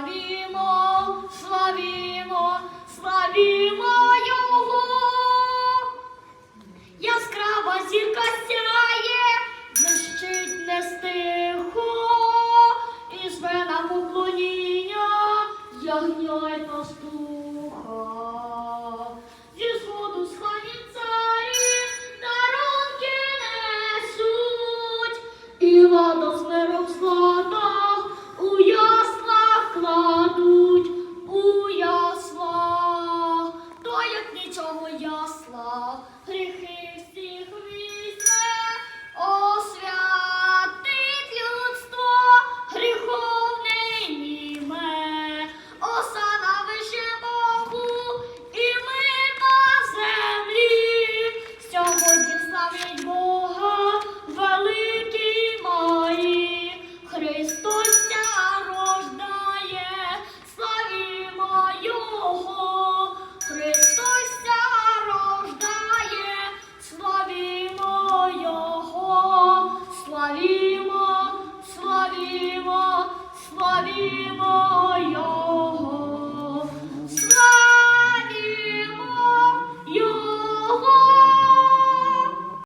Славимо, славімо. Thank you.